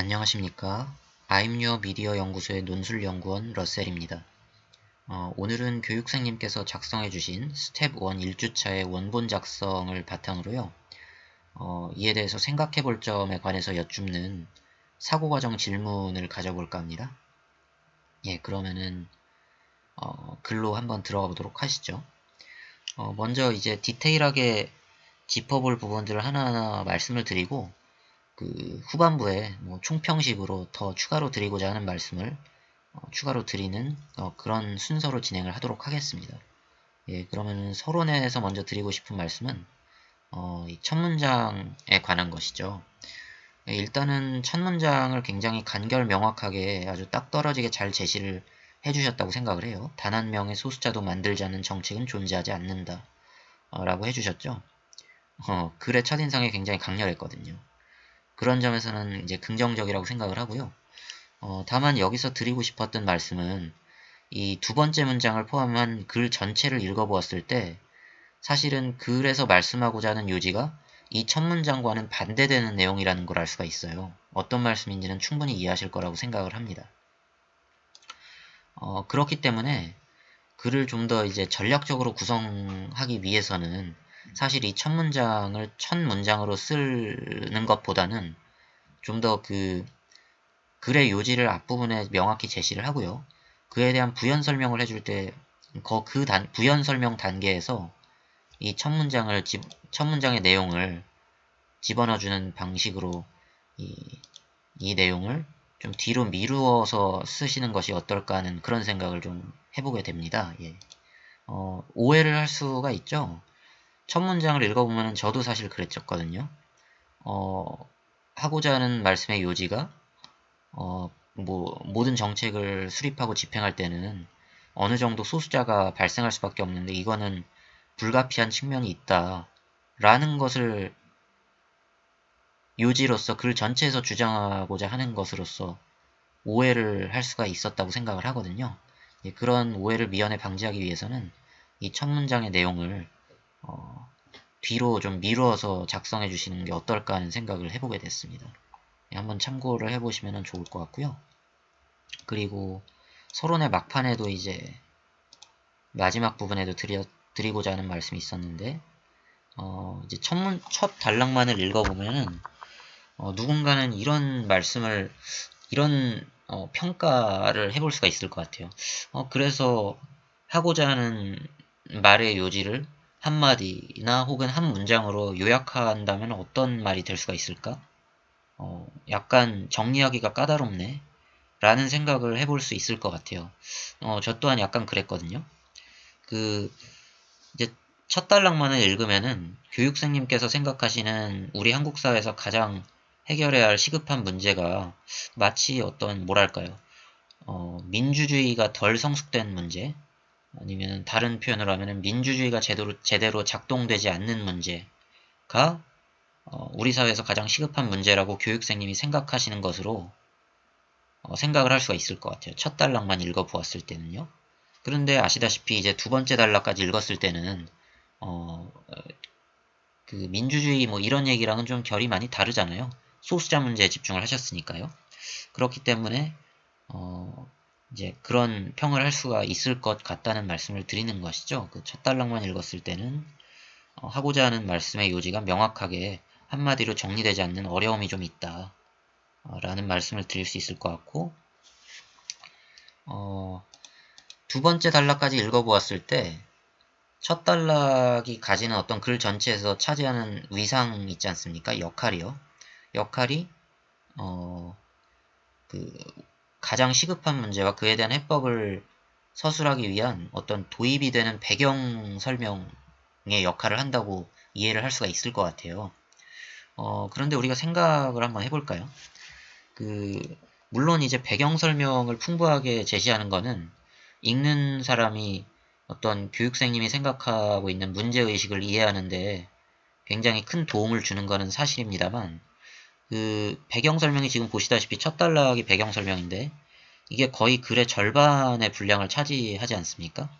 안녕하십니까. 아임유어 미디어 연구소의 논술연구원 러셀입니다. 어, 오늘은 교육생님께서 작성해주신 스텝 1 1주차의 원본 작성을 바탕으로요. 어, 이에 대해서 생각해볼 점에 관해서 여쭙는 사고과정 질문을 가져볼까 합니다. 예, 그러면은 어, 글로 한번 들어가 보도록 하시죠. 어, 먼저 이제 디테일하게 짚어볼 부분들을 하나하나 말씀을 드리고 그 후반부에 뭐 총평식으로 더 추가로 드리고자 하는 말씀을 어, 추가로 드리는 어, 그런 순서로 진행을 하도록 하겠습니다. 예, 그러면 서론에서 먼저 드리고 싶은 말씀은 어, 첫 문장에 관한 것이죠. 예, 일단은 첫 문장을 굉장히 간결 명확하게 아주 딱 떨어지게 잘 제시를 해주셨다고 생각을 해요. 단 한 명의 소수자도 만들자는 정책은 존재하지 않는다. 어, 라고 해주셨죠. 어, 글의 첫인상이 굉장히 강렬했거든요. 그런 점에서는 이제 긍정적이라고 생각을 하고요. 어, 다만 여기서 드리고 싶었던 말씀은 이 두 번째 문장을 포함한 글 전체를 읽어보았을 때 사실은 글에서 말씀하고자 하는 요지가 이 첫 문장과는 반대되는 내용이라는 걸 알 수가 있어요. 어떤 말씀인지는 충분히 이해하실 거라고 생각을 합니다. 어, 그렇기 때문에 글을 좀 더 이제 전략적으로 구성하기 위해서는 사실 이 첫 문장을 첫 문장으로 쓰는 것보다는 좀 더 그 글의 요지를 앞부분에 명확히 제시를 하고요. 그에 대한 부연 설명을 해줄 때 그 부연 설명 단계에서 이 첫 문장을 첫 문장의 내용을 집어넣어주는 방식으로 이, 이 내용을 좀 뒤로 미루어서 쓰시는 것이 어떨까 하는 그런 생각을 좀 해보게 됩니다. 예. 어, 오해를 할 수가 있죠. 첫 문장을 읽어보면 저도 사실 그랬었거든요. 어, 하고자 하는 말씀의 요지가 어, 뭐 모든 정책을 수립하고 집행할 때는 어느 정도 소수자가 발생할 수밖에 없는데 이거는 불가피한 측면이 있다. 라는 것을 요지로서 글 전체에서 주장하고자 하는 것으로서 오해를 할 수가 있었다고 생각을 하거든요. 예, 그런 오해를 미연에 방지하기 위해서는 이 첫 문장의 내용을 어, 뒤로 좀 미루어서 작성해 주시는 게 어떨까 하는 생각을 해보게 됐습니다. 네, 한번 참고를 해보시면 좋을 것 같고요. 그리고 서론의 막판에도 이제 마지막 부분에도 드려, 드리고자 하는 말씀이 있었는데 어, 이제 첫, 문, 첫 단락만을 읽어보면은 어, 누군가는 이런 말씀을 이런 어, 평가를 해볼 수가 있을 것 같아요. 어, 그래서 하고자 하는 말의 요지를 한마디나 혹은 한 문장으로 요약한다면 어떤 말이 될 수가 있을까? 어, 약간 정리하기가 까다롭네. 라는 생각을 해볼 수 있을 것 같아요. 어, 저 또한 약간 그랬거든요. 그, 이제 첫 단락만을 읽으면은 교육생님께서 생각하시는 우리 한국 사회에서 가장 해결해야 할 시급한 문제가 마치 어떤, 뭐랄까요. 어, 민주주의가 덜 성숙된 문제, 아니면 다른 표현으로 하면 민주주의가 제대로, 제대로 작동되지 않는 문제가 어, 우리 사회에서 가장 시급한 문제라고 교육생님이 생각하시는 것으로 어, 생각을 할 수가 있을 것 같아요. 첫 단락만 읽어보았을 때는요. 그런데 아시다시피 이제 두 번째 단락까지 읽었을 때는 어, 그 민주주의 뭐 이런 얘기랑은 좀 결이 많이 다르잖아요. 소수자 문제에 집중을 하셨으니까요. 그렇기 때문에 어, 이제 그런 평을 할 수가 있을 것 같다는 말씀을 드리는 것이죠. 그 첫 단락만 읽었을 때는 어, 하고자 하는 말씀의 요지가 명확하게 한마디로 정리되지 않는 어려움이 좀 있다. 어, 라는 말씀을 드릴 수 있을 것 같고 어, 두 번째 단락까지 읽어보았을 때 첫 단락이 가지는 어떤 글 전체에서 차지하는 위상 있지 않습니까? 역할이요. 역할이 어, 그 가장 시급한 문제와 그에 대한 해법을 서술하기 위한 어떤 도입이 되는 배경 설명의 역할을 한다고 이해를 할 수가 있을 것 같아요. 어, 그런데 우리가 생각을 한번 해볼까요? 그, 물론 이제 배경 설명을 풍부하게 제시하는 것은 읽는 사람이 어떤 교육생님이 생각하고 있는 문제의식을 이해하는데 굉장히 큰 도움을 주는 것은 사실입니다만 그 배경 설명이 지금 보시다시피 첫 단락이 배경 설명인데 이게 거의 글의 절반의 분량을 차지하지 않습니까?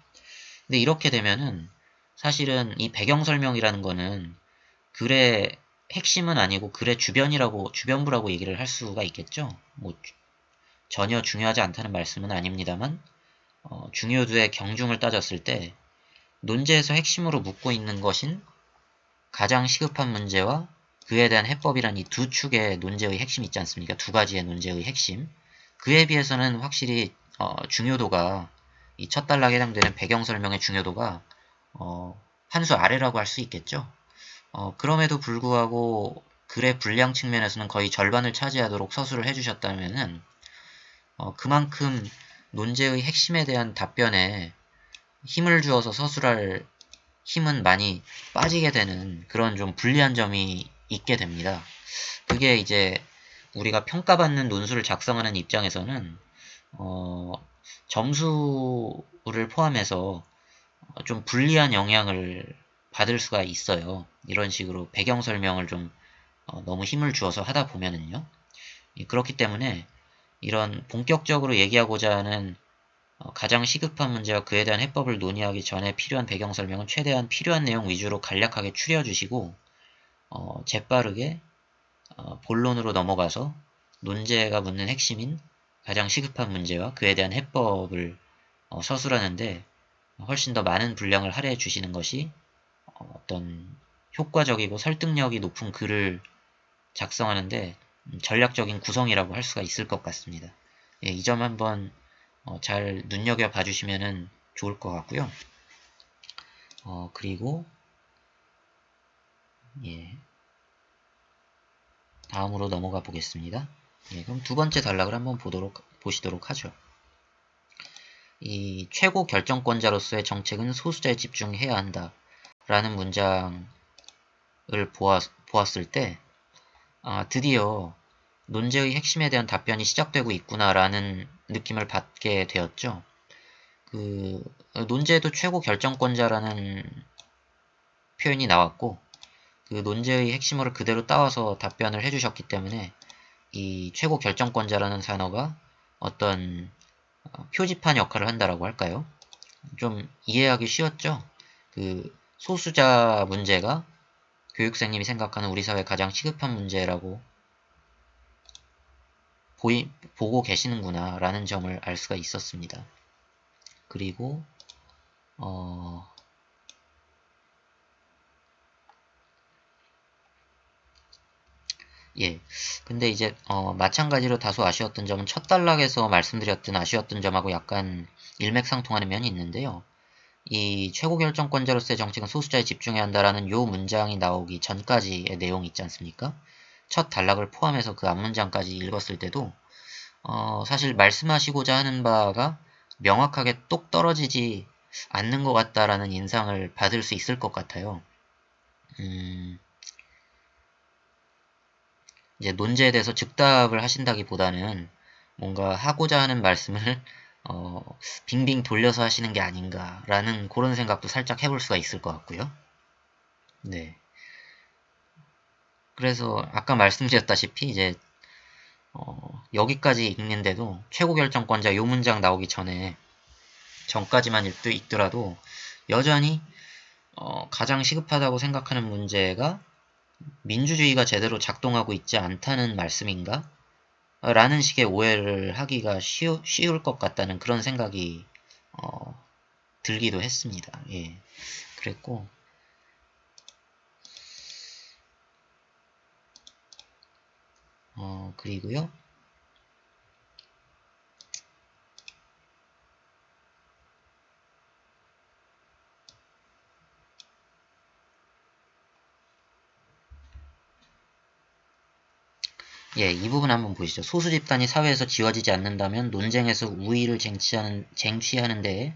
근데 이렇게 되면은 사실은 이 배경 설명이라는 거는 글의 핵심은 아니고 글의 주변이라고 주변부라고 얘기를 할 수가 있겠죠. 뭐 전혀 중요하지 않다는 말씀은 아닙니다만 어, 중요도의 경중을 따졌을 때 논제에서 핵심으로 묻고 있는 것인 가장 시급한 문제와 그에 대한 해법이란 이 두 축의 논제의 핵심이 있지 않습니까? 두 가지의 논제의 핵심. 그에 비해서는 확실히 어, 중요도가 이 첫 단락에 해당되는 배경 설명의 중요도가 어, 한 수 아래라고 할 수 있겠죠. 어, 그럼에도 불구하고 글의 분량 측면에서는 거의 절반을 차지하도록 서술을 해주셨다면은 어, 그만큼 논제의 핵심에 대한 답변에 힘을 주어서 서술할 힘은 많이 빠지게 되는 그런 좀 불리한 점이 있게 됩니다. 그게 이제 우리가 평가받는 논술을 작성하는 입장에서는 어, 점수를 포함해서 좀 불리한 영향을 받을 수가 있어요. 이런 식으로 배경 설명을 좀 어, 너무 힘을 주어서 하다 보면은요. 그렇기 때문에 이런 본격적으로 얘기하고자 하는 어, 가장 시급한 문제와 그에 대한 해법을 논의하기 전에 필요한 배경 설명은 최대한 필요한 내용 위주로 간략하게 추려주시고 어, 재빠르게 어, 본론으로 넘어가서 논제가 묻는 핵심인 가장 시급한 문제와 그에 대한 해법을 어, 서술하는데 훨씬 더 많은 분량을 할애해 주시는 것이 어, 어떤 효과적이고 설득력이 높은 글을 작성하는데 전략적인 구성이라고 할 수가 있을 것 같습니다. 예, 이 점 한번 어, 잘 눈여겨 봐 주시면 좋을 것 같고요. 어, 그리고 예, 다음으로 넘어가 보겠습니다. 예, 그럼 두 번째 단락을 한번 보도록 보시도록 하죠. 이 최고 결정권자로서의 정책은 소수자에 집중해야 한다. 라는 문장을 보았, 보았을 때 아, 드디어 논제의 핵심에 대한 답변이 시작되고 있구나라는 느낌을 받게 되었죠. 그 논제에도 최고 결정권자라는 표현이 나왔고 그 논제의 핵심어를 그대로 따와서 답변을 해주셨기 때문에 이 최고 결정권자라는 단어가 어떤 어, 표지판 역할을 한다라고 할까요? 좀 이해하기 쉬웠죠? 그 소수자 문제가 교육생님이 생각하는 우리 사회 가장 시급한 문제라고 보이, 보고 계시는구나 라는 점을 알 수가 있었습니다. 그리고 어, 예. 근데 이제 어, 마찬가지로 다소 아쉬웠던 점은 첫 단락에서 말씀드렸던 아쉬웠던 점하고 약간 일맥상통하는 면이 있는데요. 이 최고 결정권자로서의 정책은 소수자에 집중해야 한다라는 요 문장이 나오기 전까지의 내용이 있지 않습니까? 첫 단락을 포함해서 그 앞문장까지 읽었을 때도 어, 사실 말씀하시고자 하는 바가 명확하게 똑 떨어지지 않는 것 같다라는 인상을 받을 수 있을 것 같아요. 음, 이제 논제에 대해서 즉답을 하신다기보다는 뭔가 하고자 하는 말씀을 어, 빙빙 돌려서 하시는 게 아닌가라는 그런 생각도 살짝 해볼 수가 있을 것 같고요. 네. 그래서 아까 말씀드렸다시피 이제 어, 여기까지 읽는데도 최고 결정권자 요 문장 나오기 전에 전까지만 읽, 더라도 여전히 어, 가장 시급하다고 생각하는 문제가 민주주의가 제대로 작동하고 있지 않다는 말씀인가? 라는 식의 오해를 하기가 쉬우, 쉬울 것 같다는 그런 생각이 어, 들기도 했습니다. 예, 그랬고 어, 그리고요. 예, 이 부분 한번 보시죠. 소수 집단이 사회에서 지워지지 않는다면 논쟁에서 우위를 쟁취하는, 쟁취하는 데에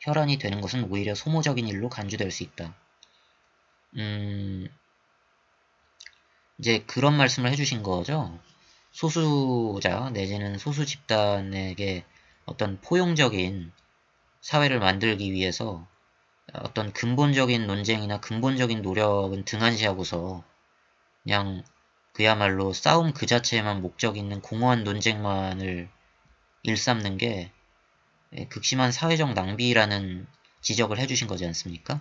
혈안이 되는 것은 오히려 소모적인 일로 간주될 수 있다. 음, 이제 그런 말씀을 해주신 거죠. 소수자 내지는 소수 집단에게 어떤 포용적인 사회를 만들기 위해서 어떤 근본적인 논쟁이나 근본적인 노력은 등한시하고서 그냥 그야말로 싸움 그 자체에만 목적 있는 공허한 논쟁만을 일삼는 게 극심한 사회적 낭비라는 지적을 해주신 거지 않습니까?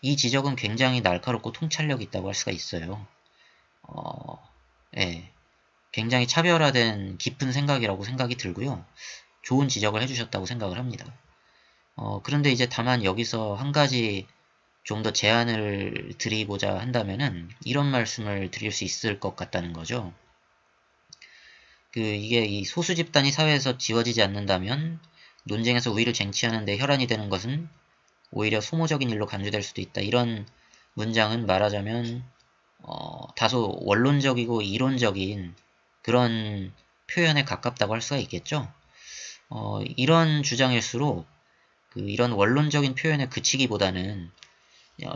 이 지적은 굉장히 날카롭고 통찰력 있다고 할 수가 있어요. 어, 예, 굉장히 차별화된 깊은 생각이라고 생각이 들고요. 좋은 지적을 해주셨다고 생각을 합니다. 어, 그런데 이제 다만 여기서 한 가지 좀 더 제안을 드리고자 한다면은 이런 말씀을 드릴 수 있을 것 같다는 거죠. 그 이게 이 소수 집단이 사회에서 지워지지 않는다면 논쟁에서 우위를 쟁취하는데 혈안이 되는 것은 오히려 소모적인 일로 간주될 수도 있다. 이런 문장은 말하자면 어, 다소 원론적이고 이론적인 그런 표현에 가깝다고 할 수가 있겠죠. 어, 이런 주장일수록 그 이런 원론적인 표현에 그치기보다는 어,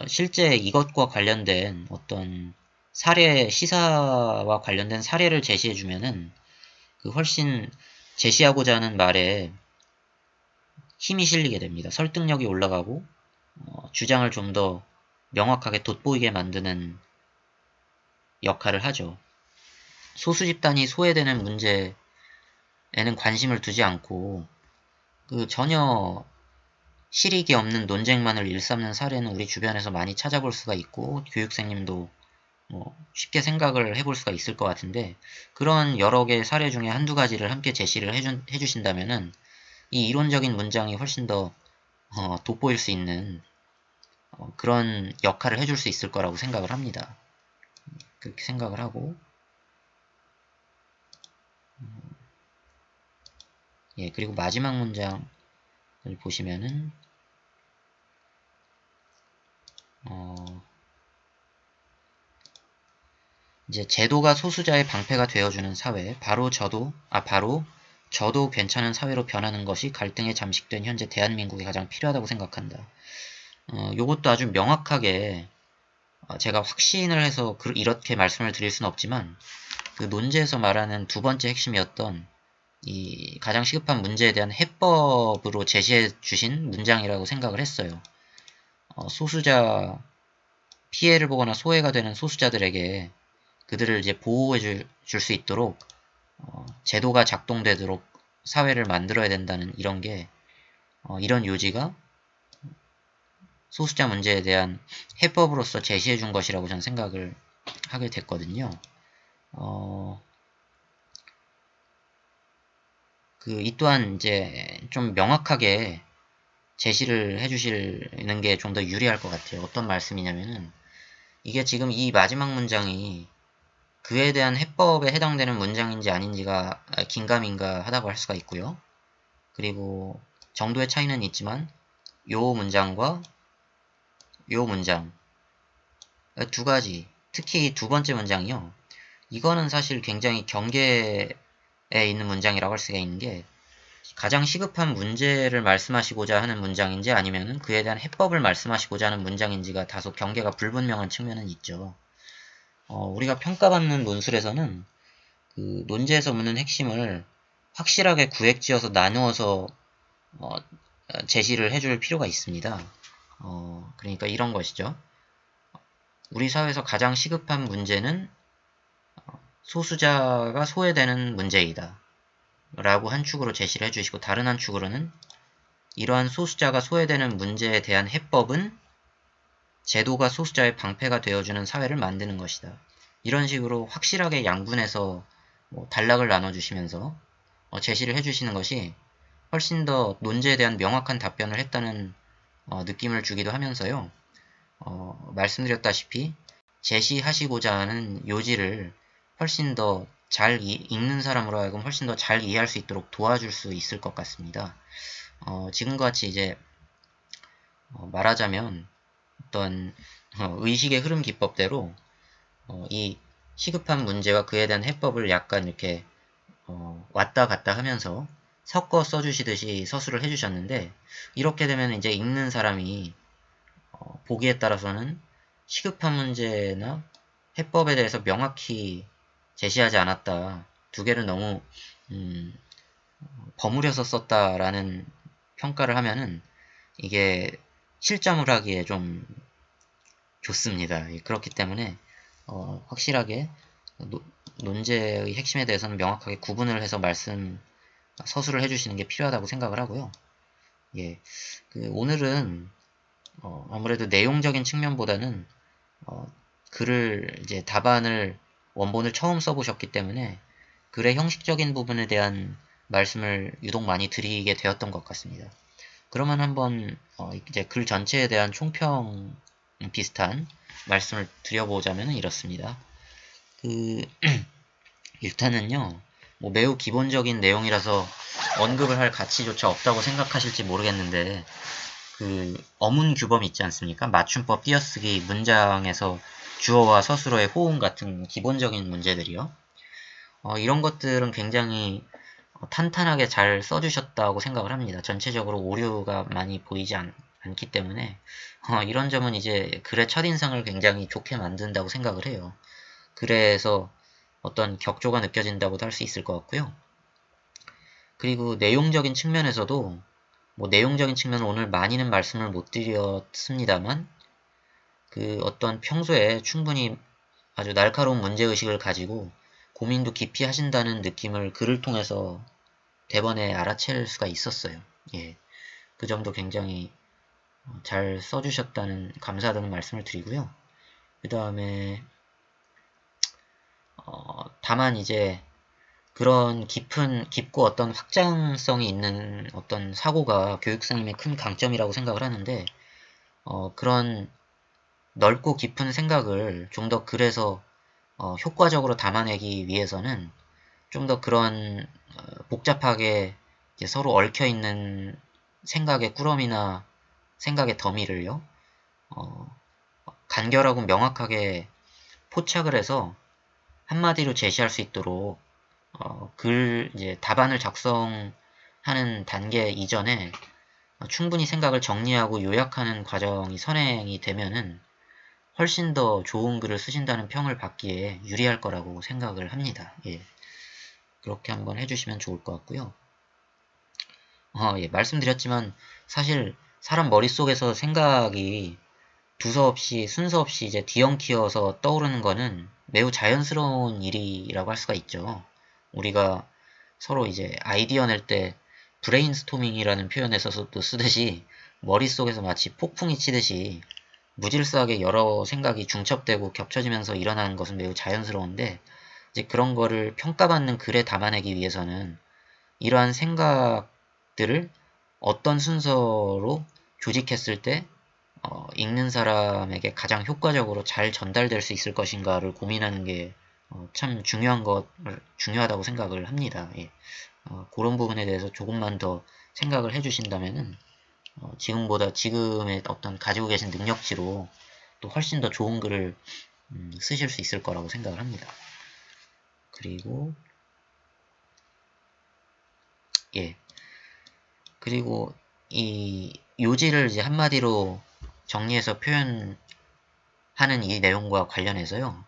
실제 이것과 관련된 어떤 사례 시사와 관련된 사례를 제시해 주면은 그 훨씬 제시하고자 하는 말에 힘이 실리게 됩니다. 설득력이 올라가고 어, 주장을 좀 더 명확하게 돋보이게 만드는 역할을 하죠. 소수 집단이 소외되는 문제에는 관심을 두지 않고 그 전혀 실익이 없는 논쟁만을 일삼는 사례는 우리 주변에서 많이 찾아볼 수가 있고 교육생님도 뭐 쉽게 생각을 해볼 수가 있을 것 같은데 그런 여러 개의 사례 중에 한두 가지를 함께 제시를 해주, 해주신다면 은 이 이론적인 문장이 훨씬 더 어, 돋보일 수 있는 어, 그런 역할을 해줄 수 있을 거라고 생각을 합니다. 그렇게 생각을 하고 음, 예 그리고 마지막 문장을 보시면은 이제 제도가 소수자의 방패가 되어주는 사회 바로 저도 아 바로 저도 괜찮은 사회로 변하는 것이 갈등에 잠식된 현재 대한민국이 가장 필요하다고 생각한다. 어, 요것도 아주 명확하게 어, 제가 확신을 해서 그, 이렇게 말씀을 드릴 수는 없지만 그 논제에서 말하는 두 번째 핵심이었던 이 가장 시급한 문제에 대한 해법으로 제시해 주신 문장이라고 생각을 했어요. 어, 소수자 피해를 보거나 소외가 되는 소수자들에게 그들을 이제 보호해 줄 수 있도록 어, 제도가 작동되도록 사회를 만들어야 된다는 이런 게 어, 이런 요지가 소수자 문제에 대한 해법으로서 제시해 준 것이라고 저는 생각을 하게 됐거든요. 어, 그, 이 또한 이제 좀 명확하게 제시를 해주시는 게 좀 더 유리할 것 같아요. 어떤 말씀이냐면은, 이게 지금 이 마지막 문장이 그에 대한 해법에 해당되는 문장인지 아닌지가 긴가민가 하다고 할 수가 있고요. 그리고 정도의 차이는 있지만 요 문장과 요 문장 두 가지 특히 두 번째 문장이요. 이거는 사실 굉장히 경계에 있는 문장이라고 할 수가 있는 게 가장 시급한 문제를 말씀하시고자 하는 문장인지 아니면 그에 대한 해법을 말씀하시고자 하는 문장인지가 다소 경계가 불분명한 측면은 있죠. 어, 우리가 평가받는 논술에서는 그 논제에서 묻는 핵심을 확실하게 구획지어서 나누어서 어, 제시를 해줄 필요가 있습니다. 어, 그러니까 이런 것이죠. 우리 사회에서 가장 시급한 문제는 어, 소수자가 소외되는 문제이다. 라고 한 축으로 제시를 해주시고 다른 한 축으로는 이러한 소수자가 소외되는 문제에 대한 해법은 제도가 소수자의 방패가 되어주는 사회를 만드는 것이다. 이런 식으로 확실하게 양분해서 뭐 단락을 나눠주시면서 어, 제시를 해주시는 것이 훨씬 더 논제에 대한 명확한 답변을 했다는 어, 느낌을 주기도 하면서요. 어, 말씀드렸다시피 제시하시고자 하는 요지를 훨씬 더 잘 읽는 사람으로 하여금 훨씬 더 잘 이해할 수 있도록 도와줄 수 있을 것 같습니다. 어, 지금과 같이 이제 어, 말하자면 어떤 어, 의식의 흐름 기법대로 어, 이 시급한 문제와 그에 대한 해법을 약간 이렇게 어, 왔다 갔다 하면서 섞어 써주시듯이 서술을 해주셨는데 이렇게 되면 이제 읽는 사람이 어, 보기에 따라서는 시급한 문제나 해법에 대해서 명확히 제시하지 않았다. 두 개를 너무 음, 버무려서 썼다라는 평가를 하면은 이게 실점을 하기에 좀 좋습니다. 그렇기 때문에 어, 확실하게 노, 논제의 핵심에 대해서는 명확하게 구분을 해서 말씀 서술을 해주시는 게 필요하다고 생각을 하고요. 예, 그 오늘은 어, 아무래도 내용적인 측면보다는 어, 글을 이제 답안을 원본을 처음 써보셨기 때문에 글의 형식적인 부분에 대한 말씀을 유독 많이 드리게 되었던 것 같습니다. 그러면 한번 어, 이제 글 전체에 대한 총평 비슷한 말씀을 드려보자면 이렇습니다. 그 일단은요, 뭐 매우 기본적인 내용이라서 언급을 할 가치조차 없다고 생각하실지 모르겠는데 그 어문 규범 있지 않습니까? 맞춤법 띄어쓰기 문장에서 주어와 서술어의 호응 같은 기본적인 문제들이요. 어, 이런 것들은 굉장히 탄탄하게 잘 써주셨다고 생각을 합니다. 전체적으로 오류가 많이 보이지 않, 기 때문에 어, 이런 점은 이제 글의 첫인상을 굉장히 좋게 만든다고 생각을 해요. 글에서 어떤 격조가 느껴진다고도 할 수 있을 것 같고요. 그리고 내용적인 측면에서도 뭐 내용적인 측면은 오늘 많이는 말씀을 못 드렸습니다만 그 어떤 평소에 충분히 아주 날카로운 문제의식을 가지고 고민도 깊이 하신다는 느낌을 글을 통해서 대번에 알아챌 수가 있었어요. 예. 그 점도 굉장히 잘 써주셨다는 감사하다는 말씀을 드리고요. 그 다음에 어, 다만 이제 그런 깊은 깊고 어떤 확장성이 있는 어떤 사고가 교육생님의 큰 강점이라고 생각을 하는데 어, 그런 넓고 깊은 생각을 좀더 글에서 어, 효과적으로 담아내기 위해서는 좀 더 그런 어, 복잡하게 서로 얽혀 있는 생각의 꾸러미나 생각의 더미를요 어, 간결하고 명확하게 포착을 해서 한마디로 제시할 수 있도록 어, 글 이제 답안을 작성하는 단계 이전에 충분히 생각을 정리하고 요약하는 과정이 선행이 되면은 훨씬 더 좋은 글을 쓰신다는 평을 받기에 유리할 거라고 생각을 합니다. 예. 그렇게 한번 해주시면 좋을 것 같고요. 어, 예, 말씀드렸지만 사실 사람 머릿속에서 생각이 두서없이 순서 없이 이제 뒤엉키어서 떠오르는 거는 매우 자연스러운 일이라고 할 수가 있죠. 우리가 서로 이제 아이디어 낼 때 브레인스토밍이라는 표현에서도 쓰듯이 머릿속에서 마치 폭풍이 치듯이 무질서하게 여러 생각이 중첩되고 겹쳐지면서 일어나는 것은 매우 자연스러운데 이제 그런 거를 평가받는 글에 담아내기 위해서는 이러한 생각들을 어떤 순서로 조직했을 때 어, 읽는 사람에게 가장 효과적으로 잘 전달될 수 있을 것인가를 고민하는 게참 어, 중요한 것 중요하다고 생각을 합니다. 예. 어, 그런 부분에 대해서 조금만 더 생각을 해주신다면은 어, 지금보다 지금의 어떤 가지고 계신 능력치로 또 훨씬 더 좋은 글을 음, 쓰실 수 있을 거라고 생각을 합니다. 그리고 예 그리고 이 요지를 이제 한마디로 정리해서 표현하는 이 내용과 관련해서요.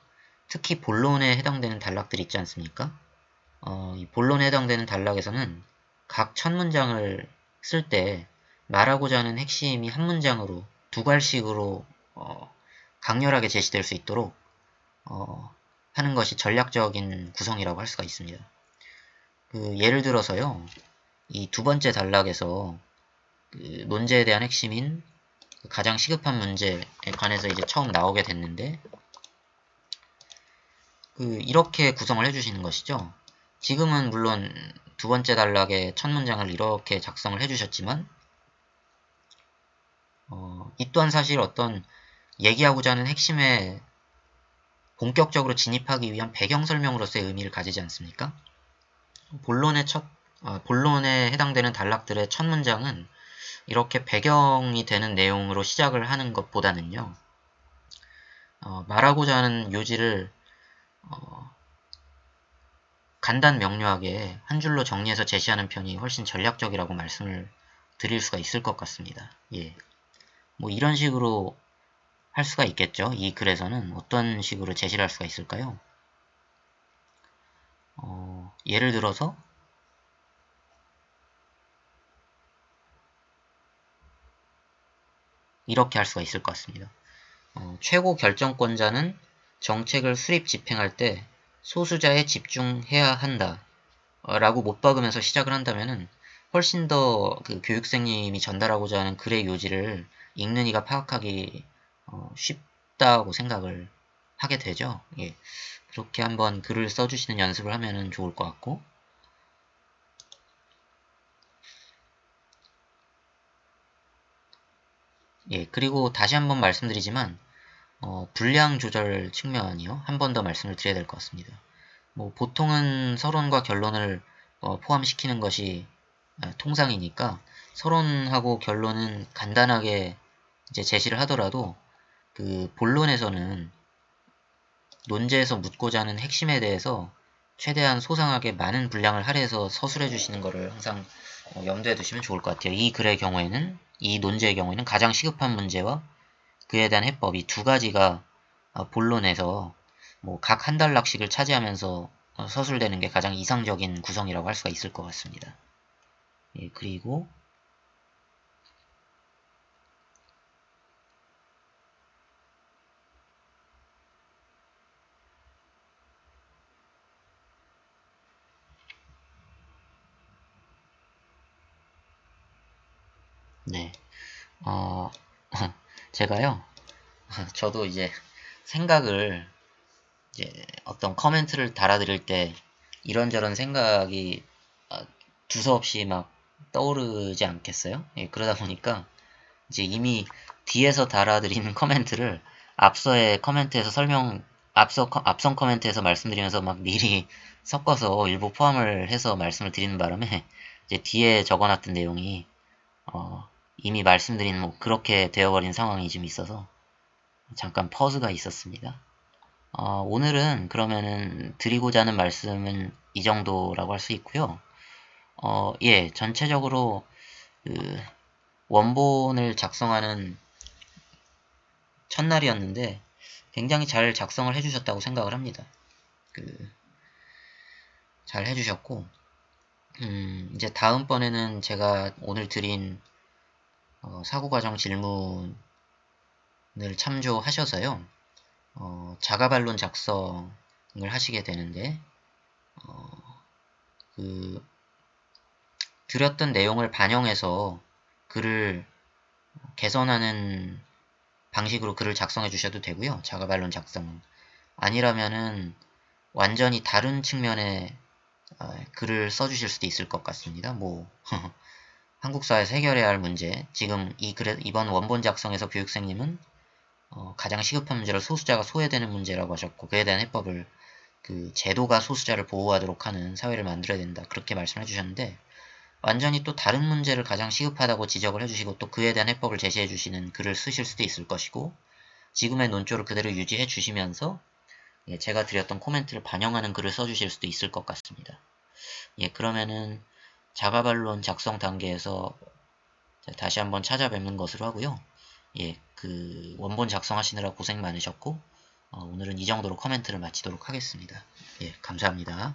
특히 본론에 해당되는 단락들 있지 않습니까? 어, 이 본론에 해당되는 단락에서는 각 첫 문장을 쓸 때 말하고자 하는 핵심이 한 문장으로 두 갈씩으로 어, 강렬하게 제시될 수 있도록 어, 하는 것이 전략적인 구성이라고 할 수가 있습니다. 그 예를 들어서요. 이 두 번째 단락에서 그 논제에 대한 핵심인 가장 시급한 문제에 관해서 이제 처음 나오게 됐는데 그 이렇게 구성을 해주시는 것이죠. 지금은 물론 두 번째 단락의 첫 문장을 이렇게 작성을 해주셨지만 어, 이 또한 사실 어떤 얘기하고자 하는 핵심에 본격적으로 진입하기 위한 배경 설명으로서의 의미를 가지지 않습니까? 본론의 첫, 어, 본론에 해당되는 단락들의 첫 문장은 이렇게 배경이 되는 내용으로 시작을 하는 것보다는요. 어, 말하고자 하는 요지를 어, 간단 명료하게 한 줄로 정리해서 제시하는 편이 훨씬 전략적이라고 말씀을 드릴 수가 있을 것 같습니다. 예. 뭐 이런 식으로 할 수가 있겠죠. 이 글에서는 어떤 식으로 제시를 할 수가 있을까요? 어, 예를 들어서 이렇게 할 수가 있을 것 같습니다. 어, 최고 결정권자는 정책을 수립 집행할 때 소수자에 집중해야 한다. 어, 라고 못 박으면서 시작을 한다면 훨씬 더 그 교육생님이 전달하고자 하는 글의 요지를 읽는 이가 파악하기 어, 쉽다고 생각을 하게 되죠. 예. 그렇게 한번 글을 써주시는 연습을 하면 좋을 것 같고 예, 그리고 다시 한번 말씀드리지만 어, 분량 조절 측면이요. 한 번 더 말씀을 드려야 될 것 같습니다. 뭐 보통은 서론과 결론을 어, 포함시키는 것이 아, 통상이니까 서론하고 결론은 간단하게 이제 제시를 하더라도 그 본론에서는 논제에서 묻고자 하는 핵심에 대해서 최대한 소상하게 많은 분량을 할애해서 서술해 주시는 것을 항상 어, 염두에 두시면 좋을 것 같아요. 이 글의 경우에는 이 논제의 경우에는 가장 시급한 문제와 그에 대한 해법 이 두 가지가 어, 본론에서 뭐 각한 단락씩을 차지하면서 어, 서술되는 게 가장 이상적인 구성이라고 할 수가 있을 것 같습니다. 예, 그리고 네, 어, 제가요, 저도 이제 생각을 이제 어떤 커멘트를 달아드릴 때 이런저런 생각이 아, 두서없이 막 떠오르지 않겠어요? 예, 그러다 보니까 이제 이미 뒤에서 달아드리는 커멘트를 앞서의 커멘트에서 설명, 앞서, 앞선 커멘트에서 말씀드리면서 막 미리 섞어서 일부 포함을 해서 말씀을 드리는 바람에 이제 뒤에 적어놨던 내용이 어, 이미 말씀드린 뭐 그렇게 되어버린 상황이 좀 있어서 잠깐 퍼즈가 있었습니다. 어, 오늘은 그러면은 드리고자 하는 말씀은 이 정도라고 할 수 있고요. 어, 예, 전체적으로 그 원본을 작성하는 첫날이었는데 굉장히 잘 작성을 해주셨다고 생각을 합니다. 그, 잘 해주셨고, 음, 이제 다음번에는 제가 오늘 드린 어, 사고과정 질문을 참조하셔서요. 어, 자가반론 작성을 하시게 되는데 어, 그 드렸던 내용을 반영해서 글을 개선하는 방식으로 글을 작성해 주셔도 되고요. 자가반론 작성은 아니라면은 완전히 다른 측면의 어, 글을 써주실 수도 있을 것 같습니다. 뭐 한국 사회에서 해결해야 할 문제 지금 이 글에 이번 원본 작성에서 교육생님은 어, 가장 시급한 문제를 소수자가 소외되는 문제라고 하셨고 그에 대한 해법을 그 제도가 소수자를 보호하도록 하는 사회를 만들어야 된다 그렇게 말씀해 주셨는데 완전히 또 다른 문제를 가장 시급하다고 지적을 해주시고 또 그에 대한 해법을 제시해 주시는 글을 쓰실 수도 있을 것이고 지금의 논조를 그대로 유지해 주시면서 예, 제가 드렸던 코멘트를 반영하는 글을 써주실 수도 있을 것 같습니다. 예, 그러면은 자가반론 작성 단계에서 다시 한번 찾아뵙는 것으로 하고요. 예, 그 원본 작성하시느라 고생 많으셨고 어, 오늘은 이 정도로 코멘트를 마치도록 하겠습니다. 예, 감사합니다.